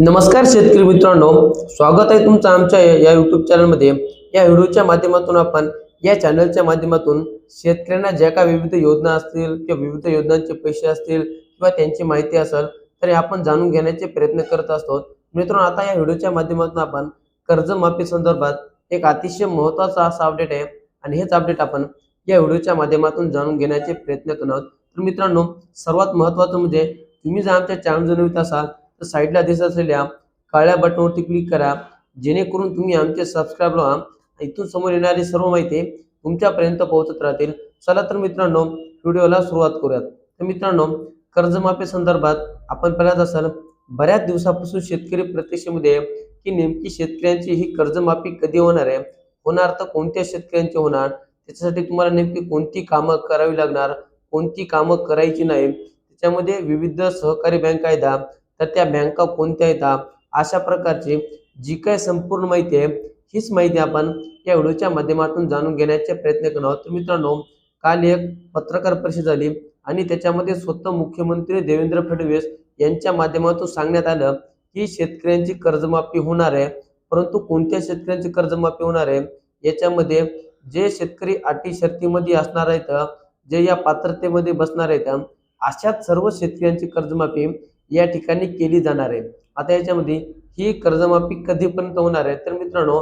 नमस्कार शेतकरी मित्रांनो स्वागत आहे तुमचं आमच्या या युट्यूब चॅनलमध्ये या व्हिडिओच्या माध्यमातून आपण या चॅनलच्या माध्यमातून शेतकऱ्यांना ज्या काही विविध योजना असतील किंवा विविध योजनांचे पैसे असतील किंवा त्यांची माहिती असेल तर आपण जाणून घेण्याचे प्रयत्न करत असतो. मित्रांनो आता या व्हिडिओच्या माध्यमातून आपण कर्जमाफी संदर्भात एक अतिशय महत्त्वाचा असा अपडेट आहे. आणि हेच अपडेट आपण या व्हिडिओच्या माध्यमातून जाणून घेण्याचे प्रयत्न करणार आहोत. तर मित्रांनो सर्वात महत्वाचं म्हणजे तुम्ही जर आमच्या चॅनल जनवित असाल तर साईडला दिसत असलेल्या काळ्या बटनवरती क्लिक करा. जेणेकरून तुम्ही आमचे सबस्क्राईब व्हा इथून समोर येणारी सर्व माहिती तुमच्यापर्यंत पोहोचत राहतील. चला तर मित्रांनो व्हिडिओला सुरुवात करूयात. तर मित्रांनो कर्जमाफी संदर्भात आपण पाहत असाल बऱ्याच दिवसापासून शेतकरी प्रतीक्षेमध्ये की नेमकी शेतकऱ्यांची ही कर्जमाफी कधी होणार आहे? होणार तर कोणत्या शेतकऱ्यांची होणार? त्याच्यासाठी तुम्हाला नेमकी कोणती कामं करावी लागणार? कोणती कामं करायची नाही? त्याच्यामध्ये विविध सहकारी बँक कायदा तर त्या बँका कोणत्या येतात अशा प्रकारची जी काय संपूर्ण माहिती आहे हीच माहिती आपण या व्हिडिओच्या माध्यमातून जाणून घेण्याचे प्रयत्न करणार आहोत. तर मित्रांनो काल एक पत्रकार परिषद झाली आणि त्याच्यामध्ये स्वतः मुख्यमंत्री देवेंद्र फडणवीस यांच्या माध्यमातून सांगण्यात आलं की शेतकऱ्यांची कर्जमाफी होणार आहे परंतु कोणत्या शेतकऱ्यांची कर्जमाफी होणार आहे? याच्यामध्ये जे शेतकरी अटी शर्तीमध्ये असणार आहेत जे या पात्रतेमध्ये बसणार आहेत अशाच सर्व शेतकऱ्यांची कर्जमाफी या ठिकाणी केली जाणार आहे. आता याच्यामध्ये ही कर्जमाफी कधीपर्यंत होणार आहे? तर मित्रांनो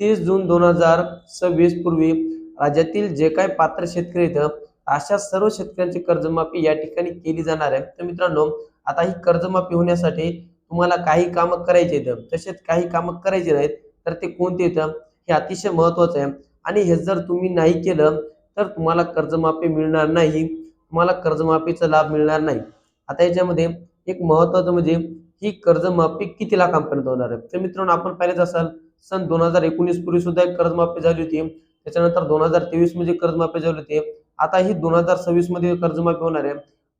तीस जून दोन हजार सव्वीस पूर्वी राज्यातील जे काय पात्र शेतकरी आहेत अशा सर्व शेतकऱ्यांची कर्जमाफी या ठिकाणी केली जाणार आहे. तर मित्रांनो आता ही कर्जमाफी होण्यासाठी तुम्हाला काही कामं करायची आहेत. तसेच काही कामं करायची नाहीत तर ते कोणते येतं हे अतिशय महत्वाचं आहे. आणि हे जर तुम्ही नाही केलं तर तुम्हाला कर्जमाफी मिळणार नाही. तुम्हाला कर्जमाफीचा लाभ मिळणार नाही. आता याच्यामध्ये एक महत्वाचं म्हणजे ही कर्जमाफी किती लाखांपर्यंत होणार आहे? तर मित्रांनो आपण पाहिलेच असाल सन दोन हजार एकोणीस पूर्वी सुद्धा एक कर्जमाफी झाली होती. त्याच्यानंतर दोन हजार तेवीसमध्ये कर्जमाफी झाली होती. आता ही दोन हजार सव्वीसमध्ये कर्जमाफी होणार आहे.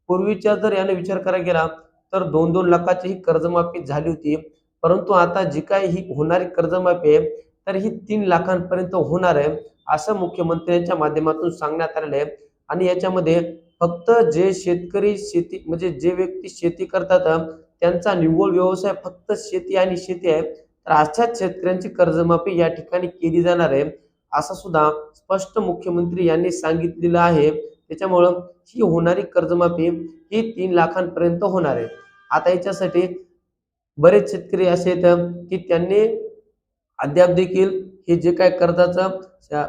पूर्वीच्या जर याने विचार करायला गेला तर दोन दोन लाखाची ही कर्जमाफी झाली होती. परंतु आता जी काय ही होणारी कर्जमाफी आहे तर ही तीन लाखांपर्यंत होणार आहे असं मुख्यमंत्र्यांच्या माध्यमातून सांगण्यात आलेलं आहे. आणि याच्यामध्ये फक्त जे शेतकरी शेती म्हणजे जे व्यक्ती शेती करतात त्यांचा निव्वळ व्यवसाय फक्त शेती आणि शेती आहे. तर अशाच शेतकऱ्यांची कर्जमाफी या ठिकाणी केली जाणार आहे. असं सुद्धा स्पष्ट मुख्यमंत्री यांनी सांगितलेलं आहे. त्याच्यामुळं ही होणारी कर्जमाफी ही तीन लाखांपर्यंत होणार आहे. आता याच्यासाठी बरेच शेतकरी असे आहेत की त्यांनी अद्याप देखील हे जे काय कर्जाचं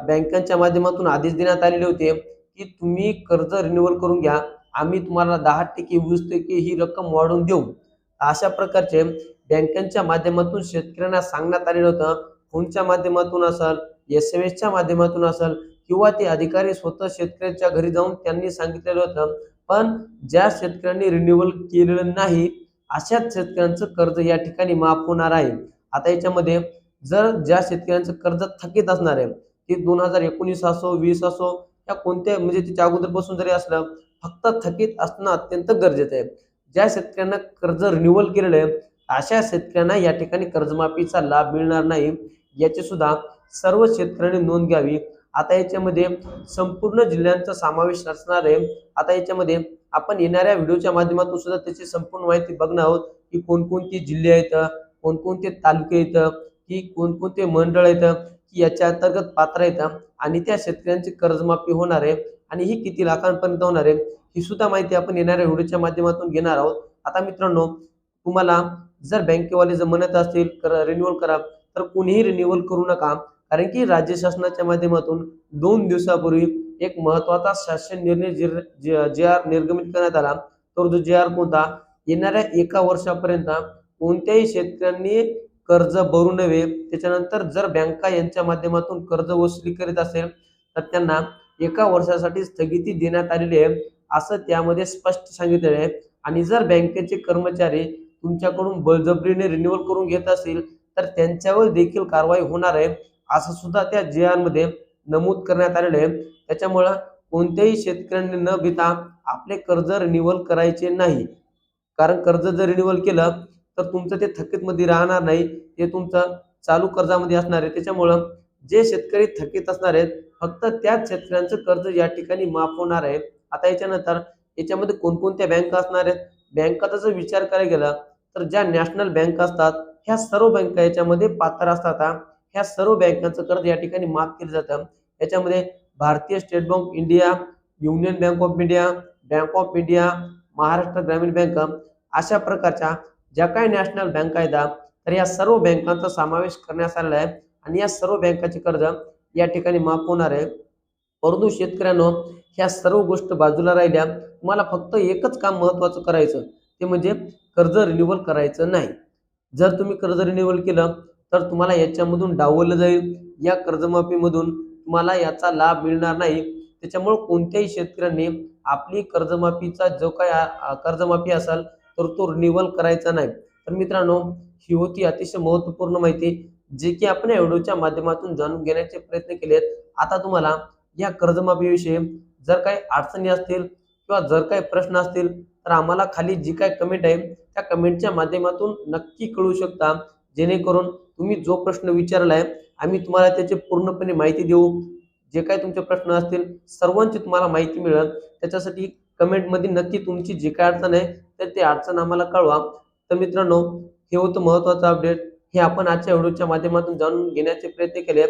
बँकांच्या माध्यमातून आदेश देण्यात आलेले होते. की तुम्ही कर्ज रिन्युअल करून घ्या. आम्ही तुम्हाला दहा टक्के वीस टक्के ही रक्कम वाढवून देऊ. अशा प्रकारचे बँकांच्या माध्यमातून शेतकऱ्यांना सांगण्यात आलेलं होतं. फोनच्या माध्यमातून असेल एस एम एसच्या माध्यमातून असेल किंवा ते अधिकारी स्वतः शेतकऱ्याच्या घरी जाऊन त्यांनी सांगितलेलं होतं. पण ज्या शेतकऱ्यांनी रिन्युअल केलेलं नाही अशाच शेतकऱ्यांचं कर्ज या ठिकाणी माफ होणार आहे. आता याच्यामध्ये जर ज्या शेतकऱ्यांचं कर्ज थकीत असणार आहे ते दोन हजार एकोणीस असो वीस असो या कोणत्या म्हणजे त्याच्या अगोदरपासून जरी असलं फक्त थकीत असणं अत्यंत गरजेचं आहे. ज्या शेतकऱ्यांना कर्ज रिन्युअल केलेलं आहे अशा शेतकऱ्यांना या ठिकाणी कर्जमाफीचा लाभ मिळणार नाही याची सुद्धा सर्व शेतकऱ्यांनी नोंद घ्यावी. आता याच्यामध्ये संपूर्ण जिल्ह्यांचा समावेश असणार आहे. आता याच्यामध्ये आपण येणाऱ्या व्हिडिओच्या माध्यमातून सुद्धा त्याची संपूर्ण माहिती बघणार आहोत की कोणकोणती जिल्हे आहेत कोणकोणते तालुके आहेत की कोणकोणते मंडळ आहेत याच्या अंतर्गत पात्र आहेत. आणि त्या शेतकऱ्यांची कर्जमाफी होणार आहे. आणि ही किती लाखांपर्यंत होणार आहे ही सुद्धा माहिती आपण येणाऱ्या व्हिडिओच्या माध्यमातून घेणार आहोत. आता मित्रांनो तुम्हाला जर बँकेवाले जर म्हणत असतील रिन्युअल करा तर कुणीही रिन्युअल करू नका. कारण की राज्य शासनाच्या माध्यमातून दोन दिवसापूर्वी एक महत्त्वाचा शासन निर्णय जे आर निर्गमित करण्यात आला. तर जो जे आर कोणता? येणाऱ्या एका वर्षापर्यंत कोणत्याही शेतकऱ्यांनी कर्ज भरू नये. त्याच्यानंतर जर बँका यांच्या माध्यमातून कर्ज वसुली करीत असेल तर त्यांना एका वर्षासाठी स्थगिती देण्यात आलेली आहे असं त्यामध्ये स्पष्ट सांगितलेलं आहे. आणि जर बँकेचे कर्मचारी तुमच्याकडून बळजबरीने रिन्युअल करून घेत असतील तर त्यांच्यावर देखील कारवाई होणार आहे असं सुद्धा त्या जे नमूद करण्यात आलेलं आहे. त्याच्यामुळं कोणत्याही शेतकऱ्यांनी न भिता आपले कर्ज रिन्युअल करायचे नाही. कारण कर्ज जर रिन्युअल केलं तर तुमचं ते थकीतमध्ये राहणार नाही ते तुमचं चालू कर्जामध्ये असणार आहे. त्याच्यामुळं जे शेतकरी थकीत असणार आहेत फक्त त्याच शेतकऱ्यांचं कर्ज या ठिकाणी माफ होणार आहे. आता याच्यानंतर याच्यामध्ये कोणकोणत्या बँका असणार आहेत? बँकाचा जर विचार करायला गेला तर ज्या नॅशनल बँक असतात ह्या सर्व बँका याच्यामध्ये पात्र असतात. ह्या सर्व बँकांचं कर्ज या ठिकाणी माफ केलं जातं. याच्यामध्ये भारतीय State Bank India union bank of India bank of India Maharashtra ग्रामीण बँक अशा प्रकारच्या ज्या काही नॅशनल बँक आहेत तर या सर्व बँकांचा समावेश करण्यात आलेला आहे. आणि या सर्व बँकाचे कर्ज या ठिकाणी माफ होणार आहे. परंतु शेतकऱ्यांनो ह्या सर्व गोष्ट बाजूला राहिल्या तुम्हाला फक्त एकच काम महत्वाचं करायचं ते म्हणजे कर्ज रिन्युअल करायचं नाही. जर तुम्ही कर्ज रिन्युअल केलं तर तुम्हाला याच्यामधून डावलं जाईल. या कर्जमाफीमधून तुम्हाला याचा लाभ मिळणार नाही. त्याच्यामुळे कोणत्याही शेतकऱ्यांनी आपली कर्जमाफीचा जो काय कर्जमाफी असेल तर तो रिन्युअल करायचा नाही. तर मित्रांनो ही होती अतिशय महत्त्वपूर्ण माहिती जे की आपण या व्हिडिओच्या माध्यमातून जाणून घेण्याचे प्रयत्न केलेत. आता तुम्हाला या कर्जमाफीविषयी जर काही अडचणी असतील किंवा जर काही प्रश्न असतील तर आम्हाला खाली जी काही कमेंट आहे त्या कमेंटच्या माध्यमातून नक्की कळू शकता. जेणेकरून तुम्ही जो प्रश्न विचारला आहे आम्ही तुम्हाला त्याची पूर्णपणे माहिती देऊ. जे काही तुमचे प्रश्न असतील सर्वांची तुम्हाला माहिती मिळेल. त्याच्यासाठी कमेंटमध्ये नक्की तुमची जी काय अडचण आहे तर ते अडचण आम्हाला कळवा. तर मित्रांनो हे होतं महत्त्वाचं अपडेट हे आपण आजच्या व्हिडिओच्या माध्यमातून जाणून घेण्याचे प्रयत्न केले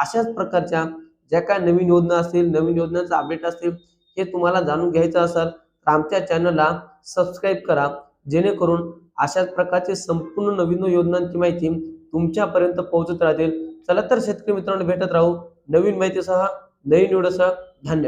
अशाच प्रकारच्या ज्या काय नवीन योजना असतील नवीन योजनांचा अपडेट असतील हे तुम्हाला जाणून घ्यायचं असेल तर आमच्या चॅनलला सबस्क्राईब करा. जेणेकरून अशाच प्रकारचे संपूर्ण नवीन योजनांची माहिती तुमच्यापर्यंत पोहोचत राहतील. चला तर शेतकरी मित्रांनो भेटत राहू नवीन माहितीसह नवीन व्हिडिओसह. धन्यवाद.